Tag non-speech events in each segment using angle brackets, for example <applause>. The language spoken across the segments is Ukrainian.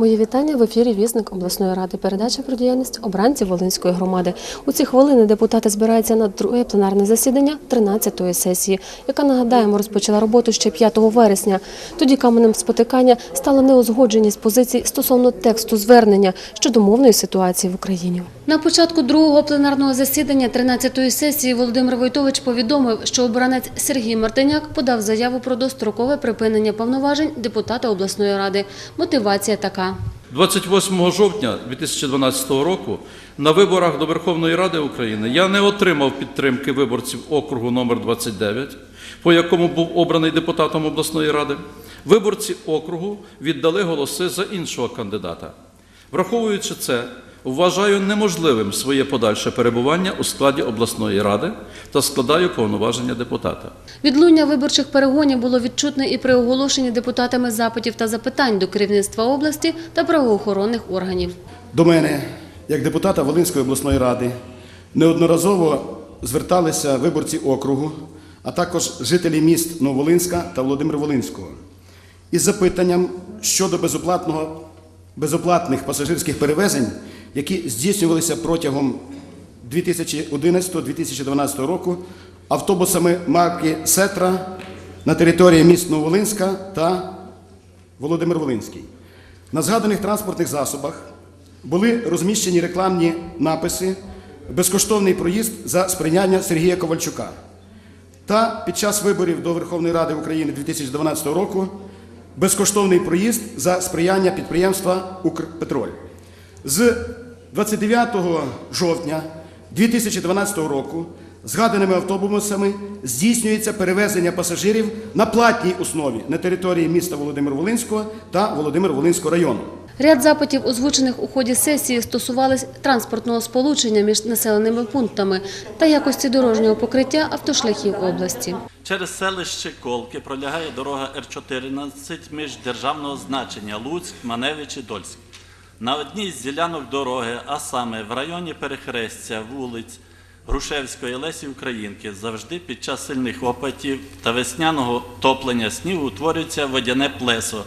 Мої вітання в ефірі Вісник обласної ради. Передача про діяльність обранців Волинської громади. У ці хвилини депутати збираються на друге пленарне засідання 13-ї сесії, яка нагадаємо розпочала роботу ще 5 вересня. Тоді каменем спотикання стала неузгодженість позицій стосовно тексту звернення щодо мовної ситуації в Україні. На початку другого пленарного засідання 13-ї сесії Володимир Войтович повідомив, що обранець Сергій Мартиняк подав заяву про дострокове припинення повноважень депутата обласної ради. Мотивація така. 28 жовтня 2012 року на виборах до Верховної Ради України я не отримав підтримки виборців округу номер 29, по якому був обраний депутатом обласної ради. Виборці округу віддали голоси за іншого кандидата. Враховуючи це, вважаю неможливим своє подальше перебування у складі обласної ради та складаю повноваження депутата. Відлуння виборчих перегонів було відчутне і при оголошенні депутатами запитів та запитань до керівництва області та правоохоронних органів. До мене, як депутата Волинської обласної ради, неодноразово зверталися виборці округу, а також жителі міст Нововолинська та Володимир-Волинського із запитанням щодо безоплатного, безоплатних пасажирських перевезень, які здійснювалися протягом 2011-2012 року автобусами марки Сетра на території міст Нововолинська та Володимир-Волинський. На згаданих транспортних засобах були розміщені рекламні написи Безкоштовний проїзд за сприяння Сергія Ковальчука. Та під час виборів до Верховної Ради України 2012 року безкоштовний проїзд за сприяння підприємства Укрпетроль. З 29 жовтня 2012 року згаданими автобусами здійснюється перевезення пасажирів на платній основі на території міста Володимир-Волинського та Володимир-Волинського району. Ряд запитів, озвучених у ході сесії, стосувались транспортного сполучення між населеними пунктами та якості дорожнього покриття автошляхів області. Через селище Колки пролягає дорога Р-14 міждержавного значення Луцьк, Маневич і Дольськ. На одній з ділянок дороги, а саме в районі перехрестя вулиць Грушевської Лесі Українки, завжди під час сильних опадів та весняного топлення снігу утворюється водяне плесо,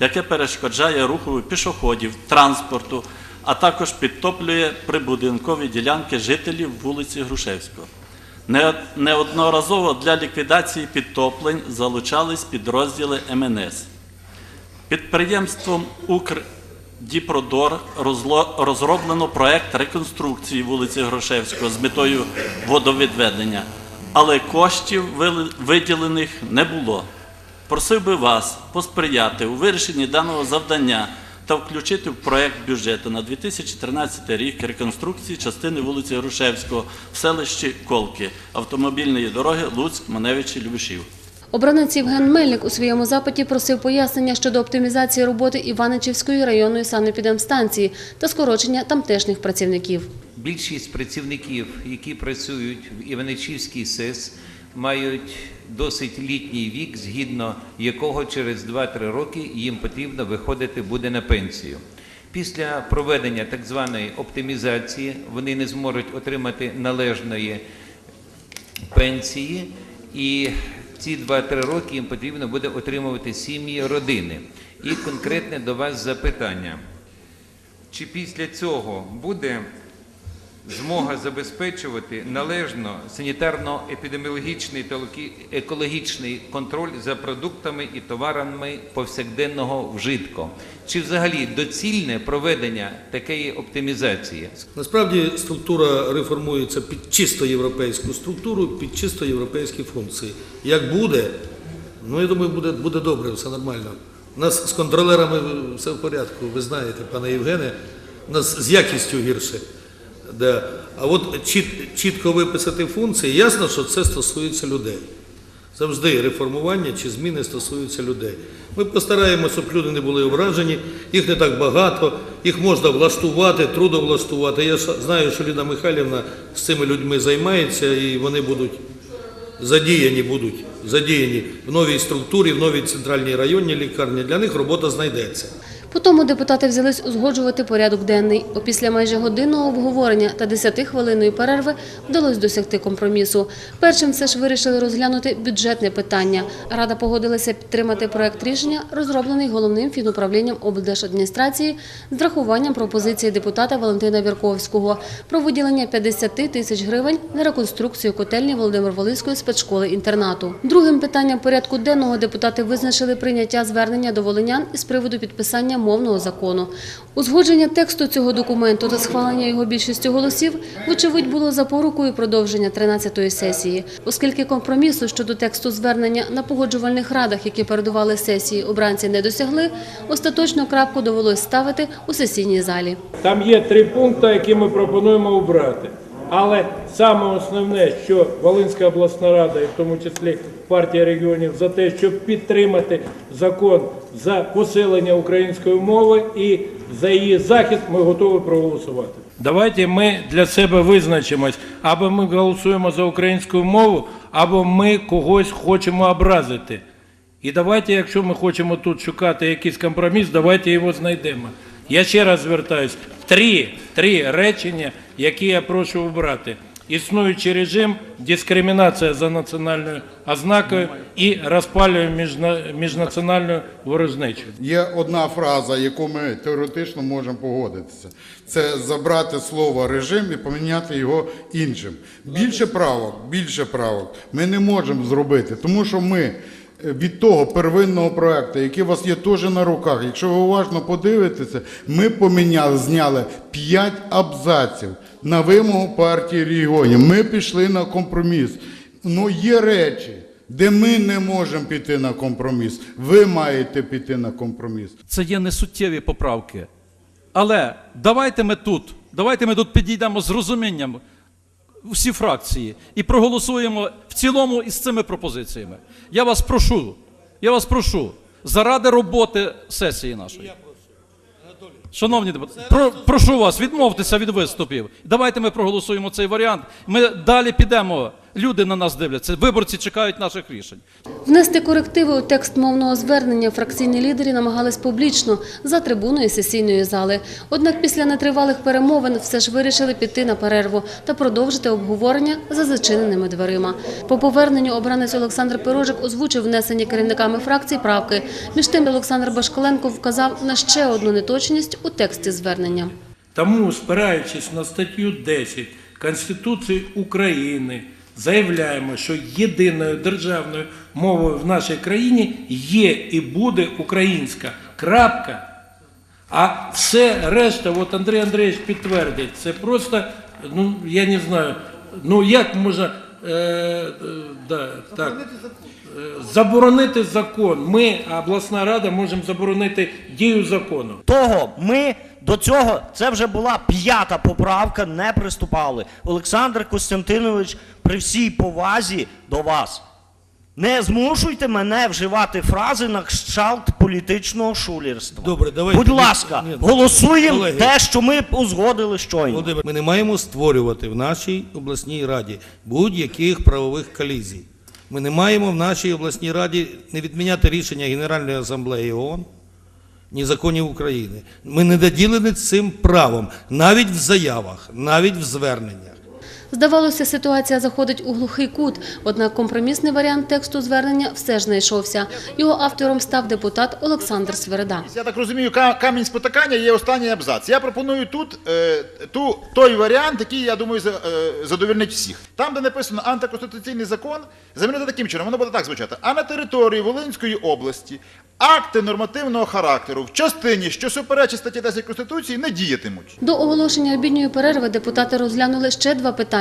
яке перешкоджає руху пішоходів, транспорту, а також підтоплює прибудинкові ділянки жителів вулиці Грушевського. Неодноразово для ліквідації підтоплень залучались підрозділи МНС. Підприємством «Укрдіпродор» розло- розроблено проект реконструкції вулиці Грошевського з метою водовідведення, але коштів виділених не було. Просив би вас посприяти у вирішенні даного завдання та включити в проект бюджету на 2013 рік реконструкції частини вулиці Грушевського в селищі Колки, автомобільної дороги Луцьк, Маневич і Любишів. Обранець Євген Мельник у своєму запиті просив пояснення щодо оптимізації роботи Іваничівської районної санепідемстанції та скорочення тамтешніх працівників. Більшість працівників, які працюють в Іваничівській СЕС, мають досить літній вік, згідно якого через 2-3 роки їм потрібно виходити буде на пенсію. Після проведення так званої оптимізації вони не зможуть отримати належної пенсії, і ці 2-3 роки їм потрібно буде отримувати сім'ї родини. І конкретне до вас запитання. Чи після цього буде змога забезпечувати належно санітарно-епідеміологічний та екологічний контроль за продуктами і товарами повсякденного вжитку? Чи взагалі доцільне проведення такої оптимізації? Насправді структура реформується під чисто європейську структуру, під чисто європейські функції. Як буде, ну я думаю, буде, буде добре, все нормально. У нас з контролерами все в порядку, ви знаєте, пане Євгене, у нас з якістю гірше. Да. А от чіт, чітко виписати функції, ясно, що це стосується людей. Завжди реформування чи зміни стосуються людей. Ми постараємося, щоб люди не були ображені, їх не так багато, їх можна влаштувати, трудовлаштувати. Я знаю, що Ліна Михайлівна з цими людьми займається і вони будуть задіяні, будуть задіяні в новій структурі, в новій центральній районній лікарні. Для них робота знайдеться. Потому депутати взялись узгоджувати порядок денний. Опісля майже годинного обговорення та 10-хвилинної перерви вдалося досягти компромісу. Першим все ж вирішили розглянути бюджетне питання. Рада погодилася підтримати проект рішення, розроблений головним фінуправлінням облдержадміністрації з врахуванням пропозиції депутата Валентина Вірковського про виділення 50 тисяч гривень на реконструкцію котельні Володимир-Волинської спецшколи-інтернату. Другим питанням порядку денного депутати визначили прийняття звернення до волинян із приводу підписання мовного закону. Узгодження тексту цього документу та схвалення його більшістю голосів, вочевидь, було запорукою продовження 13-ї сесії, оскільки компромісу щодо тексту звернення на погоджувальних радах, які передували сесії, обранці не досягли, остаточну крапку довелось ставити у сесійній залі. Там є три пункти, які ми пропонуємо обрати. Але саме основне, що Волинська обласна рада, і в тому числі партія регіонів, за те, щоб підтримати закон за посилення української мови і за її захист, ми готові проголосувати. Давайте ми для себе визначимось, або ми голосуємо за українську мову, або ми когось хочемо образити. І давайте, якщо ми хочемо тут шукати якийсь компроміс, давайте його знайдемо. Я ще раз звертаюсь. Три, три речення, які я прошу обрати. Існуючий режим, дискримінація за національною ознакою і розпалює міжна- міжнаціональну ворожнечу. Є одна фраза, яку ми теоретично можемо погодитися. Це забрати слово режим і поміняти його іншим. Більше правок, більше правок ми не можемо зробити, тому що ми від того первинного проекту, який у вас є теж на руках, якщо ви уважно подивитеся, ми поміняли, зняли 5 абзаців на вимогу партії регіонів. Ми пішли на компроміс. Ну, є речі. Де ми не можемо піти на компроміс, ви маєте піти на компроміс. Це є несуттєві поправки. Але давайте ми тут, давайте ми тут підійдемо з розумінням всі фракції і проголосуємо в цілому із цими пропозиціями. Я вас прошу, я вас прошу, заради роботи сесії нашої. Шановні депутати, про, прошу вас, відмовтеся від виступів. Давайте ми проголосуємо цей варіант. Ми далі підемо. Люди на нас дивляться. Виборці чекають наших рішень. Внести корективи у текст мовного звернення фракційні лідери намагались публічно за трибуною сесійної зали. Однак після нетривалих перемовин все ж вирішили піти на перерву та продовжити обговорення за зачиненими дверима. По поверненню обранець Олександр Пирожик озвучив внесені керівниками фракцій правки. Між тим Олександр Башкаленко вказав на ще одну неточність у тексті звернення. Тому, спираючись на статтю 10 Конституції України, заявляємо, що єдиною державною мовою в нашій країні є і буде українська. Крапка. А все решта, от Андрій Андрійович підтвердить, це просто, ну я не знаю, ну як можна е, е, да, так, е, заборонити закон. Ми, обласна рада, можемо заборонити дію закону. того ми до цього, це вже була п'ята поправка, не приступали. Олександр Костянтинович, при всій повазі до вас, не змушуйте мене вживати фрази на кшталт політичного шулерства. Добре, давайте. Будь ласка, Ні, голосуємо колеги. те, що ми узгодили щойно. Володимир, ми не маємо створювати в нашій обласній раді будь-яких правових колізій. Ми не маємо в нашій обласній раді не відміняти рішення Генеральної асамблеї ООН, ні законів України. Ми не наділені цим правом навіть в заявах, навіть в зверненнях. Здавалося, ситуація заходить у глухий кут, однак компромісний варіант тексту звернення все ж знайшовся. Його автором став депутат Олександр Свереда. Я так розумію, камінь спотикання є останній абзац. Я пропоную тут е, ту, той варіант, який, я думаю, е, всіх. Там, де написано антиконституційний закон, замінити таким чином, воно буде так звучати. А на території Волинської області акти нормативного характеру в частині, що суперечить статті 10 Конституції, не діятимуть. До оголошення обідньої перерви депутати розглянули ще два питання,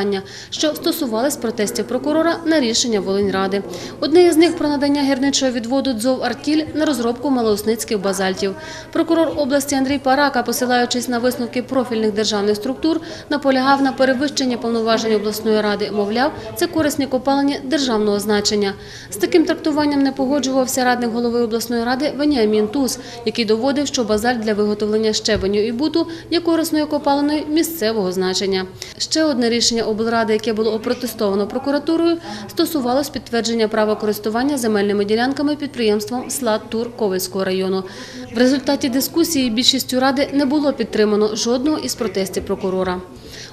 що стосувались протестів прокурора на рішення Волиньради. Одне із них про надання гірничого відводу ДЗОВ «Артіль» на розробку малоосницьких базальтів. Прокурор області Андрій Парака, посилаючись на висновки профільних державних структур, наполягав на перевищенні повноважень обласної ради. Мовляв, це корисні копалені державного значення. З таким трактуванням не погоджувався радник голови обласної ради Веніамін Туз, який доводив, що базальт для виготовлення щебеню і буту є корисною копалиною місцевого значення. Ще одне рішення облради, яке було опротестовано прокуратурою, стосувалось підтвердження права користування земельними ділянками підприємством «Слад Тур» Ковельського району. В результаті дискусії більшістю ради не було підтримано жодного із протестів прокурора.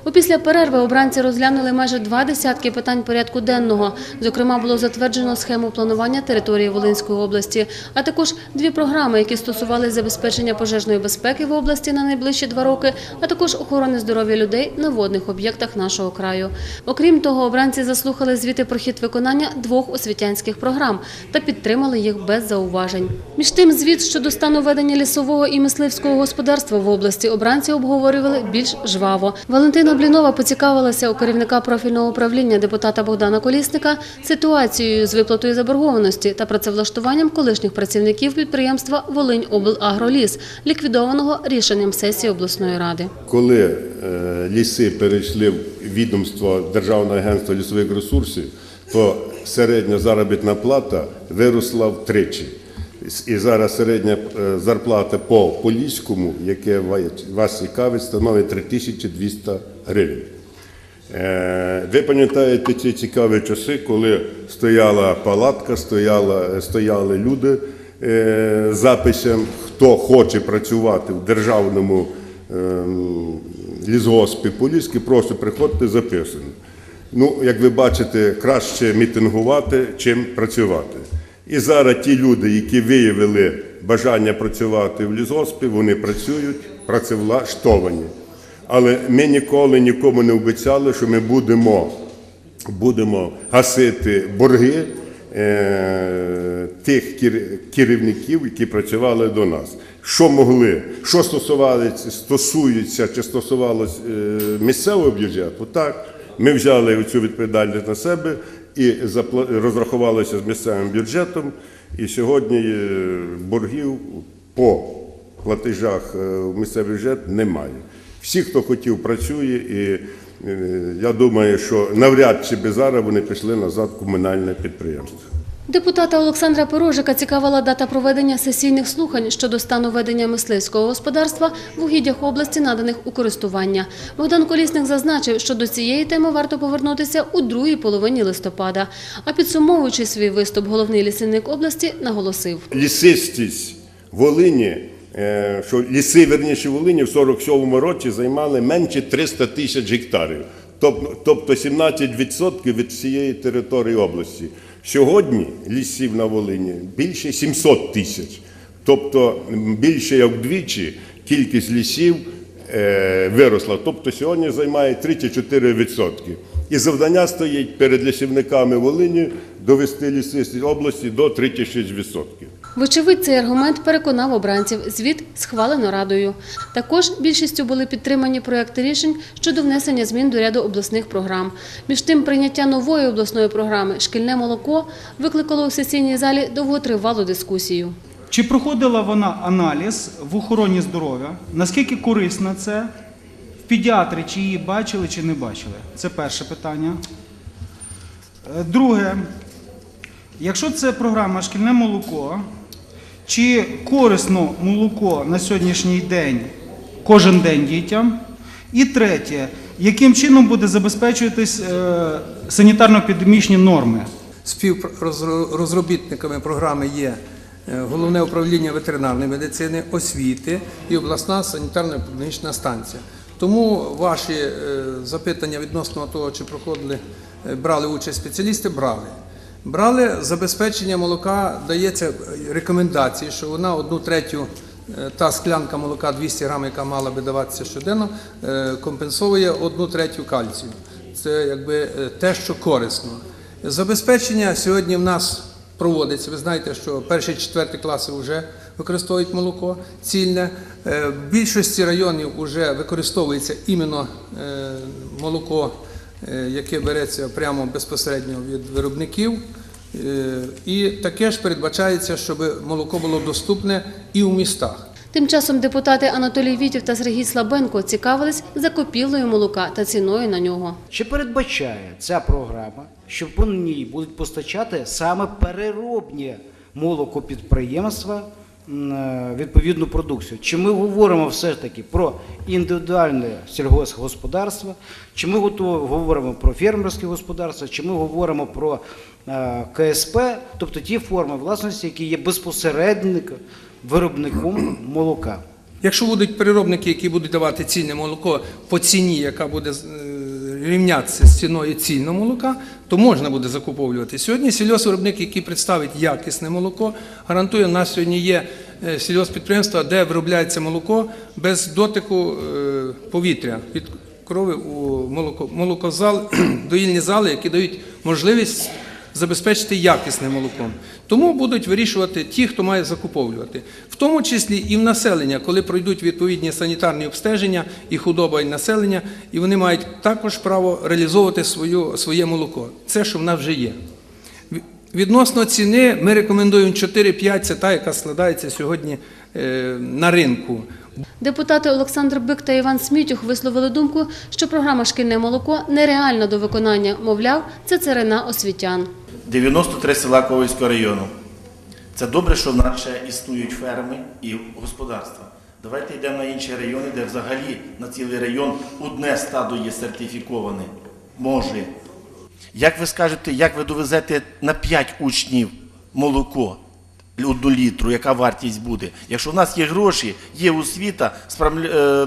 Опісля перерви обранці розглянули майже два десятки питань порядку денного. Зокрема, було затверджено схему планування території Волинської області, а також дві програми, які стосувалися забезпечення пожежної безпеки в області на найближчі два роки, а також охорони здоров'я людей на водних об'єктах нашого краю. Окрім того, обранці заслухали звіти про хід виконання двох освітянських програм та підтримали їх без зауважень. Між тим, звіт щодо стану ведення лісового і мисливського господарства в області обранці обговорювали більш жваво. Валентина Блінова поцікавилася у керівника профільного управління депутата Богдана Колісника ситуацією з виплатою заборгованості та працевлаштуванням колишніх працівників підприємства Волинь-Облагроліс, ліквідованого рішенням сесії обласної ради. Коли е, ліси перейшли в відомство Державного агентства лісових ресурсів, то середня заробітна плата виросла втричі. І зараз середня е, зарплата по Поліському, яке ва- вас цікавить, становить 3200 гривень. Е, Ви пам'ятаєте ці цікаві часи, коли стояла палатка, стояла, стояли люди е, з записом, хто хоче працювати в державному ем, лісгоспі Поліський, просто приходьте записано. Ну, як ви бачите, краще мітингувати, чим працювати. І зараз ті люди, які виявили бажання працювати в лісгоспі, вони працюють, працевлаштовані. Але ми ніколи нікому не обіцяли, що ми будемо, будемо гасити борги е, тих керівників, які працювали до нас. Що могли, що стосується чи стосувалося е, місцевого бюджету, так, ми взяли цю відповідальність на себе і розрахувалися з місцевим бюджетом. І сьогодні е, боргів по платежах е, в місцевий бюджет немає. Всі, хто хотів, працює, і е, я думаю, що навряд чи би зараз вони пішли назад в комунальне підприємство. Депутата Олександра Порожика цікавила дата проведення сесійних слухань щодо стану ведення мисливського господарства в угіддях області, наданих у користування. Богдан Колісник зазначив, що до цієї теми варто повернутися у другій половині листопада. А підсумовуючи свій виступ, головний лісівник області наголосив. Лісистість Волині, що ліси, верніше Волині в 47-му році займали менше 300 тисяч гектарів, тобто 17% від всієї території області. Сьогодні лісів на Волині більше 700 тисяч, тобто більше як вдвічі кількість лісів е, виросла. Тобто сьогодні займає 3-4%. І завдання стоїть перед лісівниками Волині довести ліси області до 36%. Вочевидь, цей аргумент переконав обранців. Звіт схвалено радою. Також більшістю були підтримані проекти рішень щодо внесення змін до ряду обласних програм. Між тим, прийняття нової обласної програми Шкільне молоко викликало у сесійній залі довготривалу дискусію. Чи проходила вона аналіз в охороні здоров'я? Наскільки корисна це? В педіатри чи її бачили, чи не бачили? Це перше питання. Е, Друге, якщо це програма Шкільне молоко, чи корисно молоко на сьогоднішній день кожен день дітям? І третє, яким чином буде забезпечуватись е, санітарно-епідемічні норми? Співрозробітниками програми є е, Головне управління ветеринарної медицини, освіти і обласна санітарно-епідемічна станція. Тому ваші е, запитання відносно того, чи проходили, е, брали участь спеціалісти, брали. Брали забезпечення молока, дається рекомендації, що вона одну третю е, та склянка молока 200 грам, яка мала би даватися щоденно, е, компенсовує одну третю кальцію. Це якби е, те, що корисно. Забезпечення сьогодні в нас проводиться. Ви знаєте, що перші четверті класи вже використовують молоко цільне. В більшості районів вже використовується іменно молоко, яке береться прямо безпосередньо від виробників. Е, І таке ж передбачається, щоб молоко було доступне і у містах. Тим часом депутати Анатолій Вітів та Сергій Слабенко цікавились закупівлею молока та ціною на нього. Чи передбачає ця програма, що по ній будуть постачати саме переробні молокопідприємства е, відповідну продукцію. Чи ми говоримо все ж таки про індивідуальне сільгоспгосподарство, чи ми говоримо про фермерське господарство, чи ми говоримо про е, КСП, тобто ті форми власності, які є безпосередником, виробником молока. Якщо будуть переробники, які будуть давати цільне молоко по ціні, яка буде е, рівнятися з ціною цільного молока, то можна буде закуповувати. Сьогодні сільгоспвиробник, який представить якісне молоко, гарантує, у нас сьогодні є е, сільгосппідприємства, де виробляється молоко без дотику е, повітря від крови у молоко, молокозал, <clears throat> доїльні зали, які дають можливість забезпечити якісним молоком. Тому будуть вирішувати ті, хто має закуповувати, в тому числі і в населення, коли пройдуть відповідні санітарні обстеження і худоба, і населення, і вони мають також право реалізовувати свою, своє молоко. Це, що в нас вже є. Відносно ціни, ми рекомендуємо 4-5, це та, яка складається сьогодні е, на ринку. Депутати Олександр Бик та Іван Смітюх висловили думку, що програма Шкільне молоко нереальна до виконання. Мовляв, це царина освітян. 93 села Ковальського району. Це добре, що в нас ще існують ферми і господарства. Давайте йдемо на інші райони, де взагалі на цілий район одне стадо є сертифіковане. Може. Як ви скажете, як ви довезете на 5 учнів молоко? Одну літру, яка вартість буде. Якщо в нас є гроші, є освіта, е,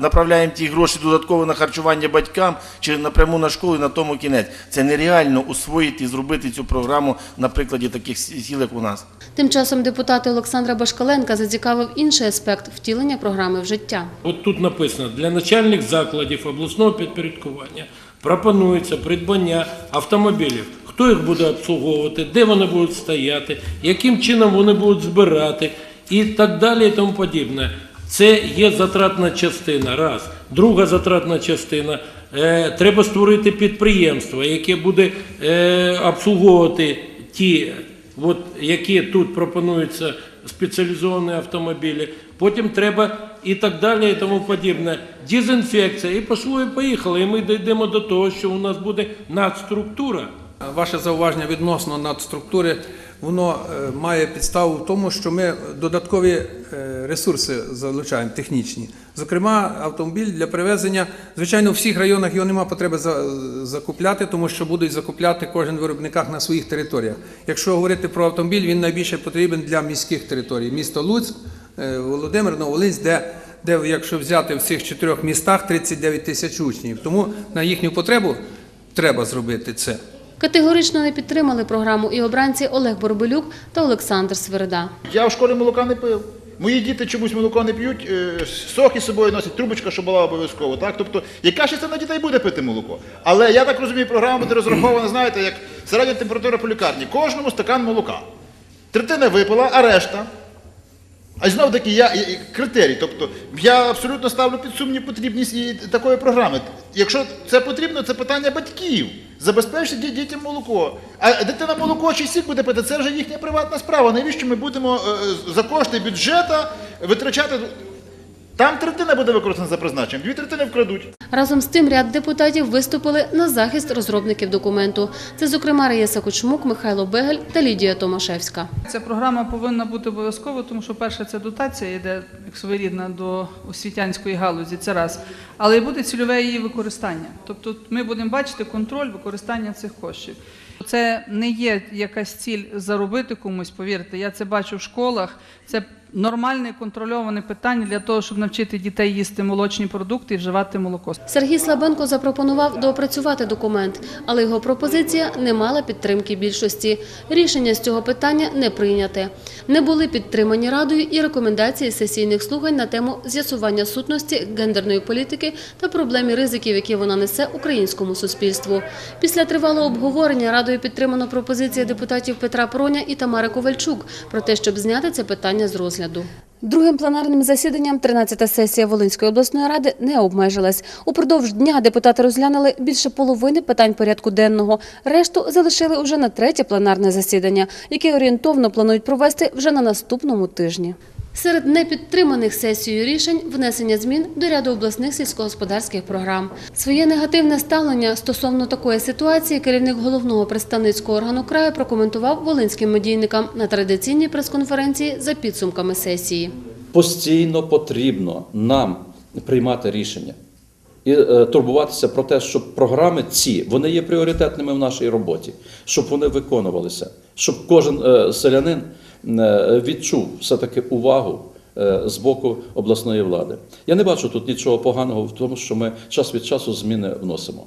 направляємо ті гроші додатково на харчування батькам чи напряму на школу і на тому кінець. Це нереально усвоїти і зробити цю програму на прикладі таких сіл, як у нас. Тим часом депутати Олександра Башкаленка зацікавив інший аспект втілення програми в життя. От тут написано, для начальних закладів обласного підпорядкування пропонується придбання автомобілів. Хто їх буде обслуговувати, де вони будуть стояти, яким чином вони будуть збирати і так далі і тому подібне. Це є затратна частина. Раз. Друга затратна частина. Е, треба створити підприємство, яке буде е, обслуговувати ті от, які тут пропонуються спеціалізовані автомобілі. Потім треба і так далі, і тому подібне. Дезінфекція, і пошло, і поїхало. І ми дійдемо до того, що у нас буде надструктура. Ваше зауваження відносно надструктури, воно е, має підставу в тому, що ми додаткові е, ресурси залучаємо технічні. Зокрема, автомобіль для перевезення, звичайно, в всіх районах його немає потреби закупляти, тому що будуть закупляти кожен виробниках на своїх територіях. Якщо говорити про автомобіль, він найбільше потрібен для міських територій. Місто Луцьк, е, Володимир, Новолинськ, де де, якщо взяти в цих чотирьох містах 39 тисяч учнів. Тому на їхню потребу треба зробити це. Категорично не підтримали програму і обранці Олег Боробелюк та Олександр Сверда. Я в школі молока не пив. Мої діти чомусь молоко не п'ють, е, соки з собою носять, трубочка, що була обов'язково. Так? Тобто, яка ж на дітей буде пити молоко? Але я так розумію, програма буде розрахована, знаєте, як середня температура по лікарні. Кожному стакан молока. Третина випила, а решта. А знов таки я критерій. Тобто я абсолютно ставлю під сумнів потрібність і такої програми. Якщо це потрібно, це питання батьків. Забезпечити ді- дітям молоко. А дитина молоко чи сік буде пити, це вже їхня приватна справа. Навіщо ми будемо е, за кошти бюджету витрачати? Там третина буде використана за призначенням, дві третини вкрадуть. Разом з тим ряд депутатів виступили на захист розробників документу. Це, зокрема, Раїса Кучмук, Михайло Бегель та Лідія Томашевська. Ця програма повинна бути обов'язково, тому що перше це дотація йде як своєрідна до освітянської галузі. Це раз, але і буде цільове її використання. Тобто, ми будемо бачити контроль використання цих коштів. Це не є якась ціль заробити комусь. Повірте, я це бачу в школах. Це нормальне контрольоване питання для того, щоб навчити дітей їсти молочні продукти і вживати молоко. Сергій Слабенко запропонував доопрацювати документ, але його пропозиція не мала підтримки більшості. Рішення з цього питання не прийняте. Не були підтримані радою і рекомендації сесійних слухань на тему з'ясування сутності гендерної політики та проблем ризиків, які вона несе українському суспільству. Після тривалого обговорення радою підтримано пропозиція депутатів Петра Проня і Тамари Ковальчук про те, щоб зняти це питання з розгляду. Другим пленарним засіданням 13-та сесія Волинської обласної ради не обмежилась. Упродовж дня депутати розглянули більше половини питань порядку денного. Решту залишили уже на третє пленарне засідання, яке орієнтовно планують провести вже на наступному тижні. Серед непідтриманих сесією рішень внесення змін до ряду обласних сільськогосподарських програм. Своє негативне ставлення стосовно такої ситуації керівник головного представницького органу краю прокоментував волинським медійникам на традиційній прес-конференції за підсумками сесії. Постійно потрібно нам приймати рішення і е, турбуватися про те, щоб програми ці вони є пріоритетними в нашій роботі, щоб вони виконувалися, щоб кожен е, селянин відчув все-таки увагу е, з боку обласної влади. Я не бачу тут нічого поганого в тому, що ми час від часу зміни вносимо.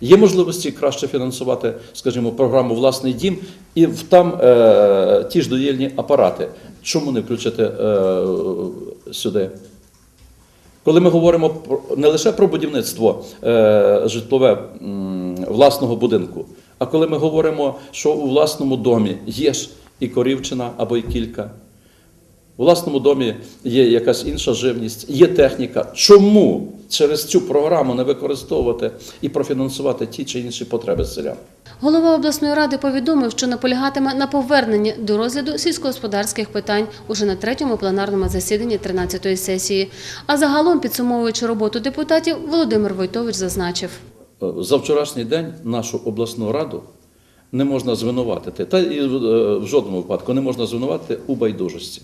Є можливості краще фінансувати, скажімо, програму Власний дім і там е, ті ж доїльні апарати. Чому не включити е, сюди? Коли ми говоримо про, не лише про будівництво е, житлове власного будинку, а коли ми говоримо, що у власному домі є ж і корівчина або і кілька, у власному домі є якась інша живність, є техніка. Чому через цю програму не використовувати і профінансувати ті чи інші потреби селян? Голова обласної ради повідомив, що наполягатиме на поверненні до розгляду сільськогосподарських питань уже на третьому пленарному засіданні 13-ї сесії. А загалом, підсумовуючи роботу депутатів, Володимир Войтович зазначив. За вчорашній день нашу обласну раду не можна звинуватити, та і в е, жодному випадку не можна звинуватити у байдужості.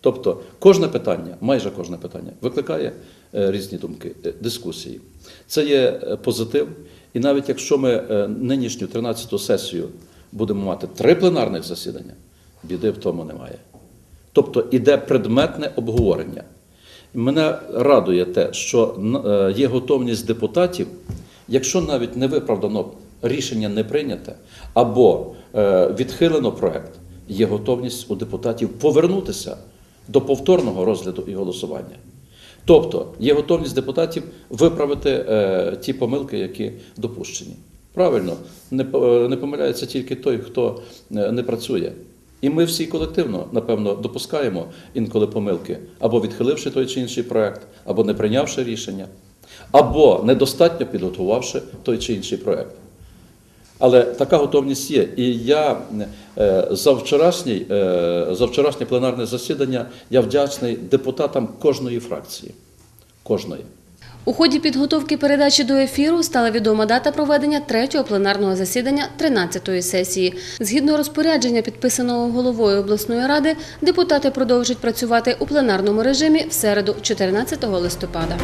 Тобто кожне питання, майже кожне питання, викликає е, різні думки, е, дискусії. Це є позитив. І навіть якщо ми нинішню 13-ту сесію будемо мати три пленарних засідання, біди в тому немає. Тобто іде предметне обговорення. Мене радує те, що є готовність депутатів, якщо навіть не виправдано рішення не прийняте або е, відхилено проект, є готовність у депутатів повернутися до повторного розгляду і голосування. Тобто є готовність депутатів виправити е, ті помилки, які допущені. Правильно, не, е, не помиляється тільки той, хто не працює. І ми всі колективно, напевно, допускаємо інколи помилки, або відхиливши той чи інший проект, або не прийнявши рішення, або недостатньо підготувавши той чи інший проект. Але така готовність є. І я е, за вчорашній, е, за вчорашнє пленарне засідання я вдячний депутатам кожної фракції. Кожної. У ході підготовки передачі до ефіру стала відома дата проведення третього пленарного засідання 13-ї сесії. Згідно розпорядження, підписаного головою обласної ради, депутати продовжать працювати у пленарному режимі в середу, 14 листопада.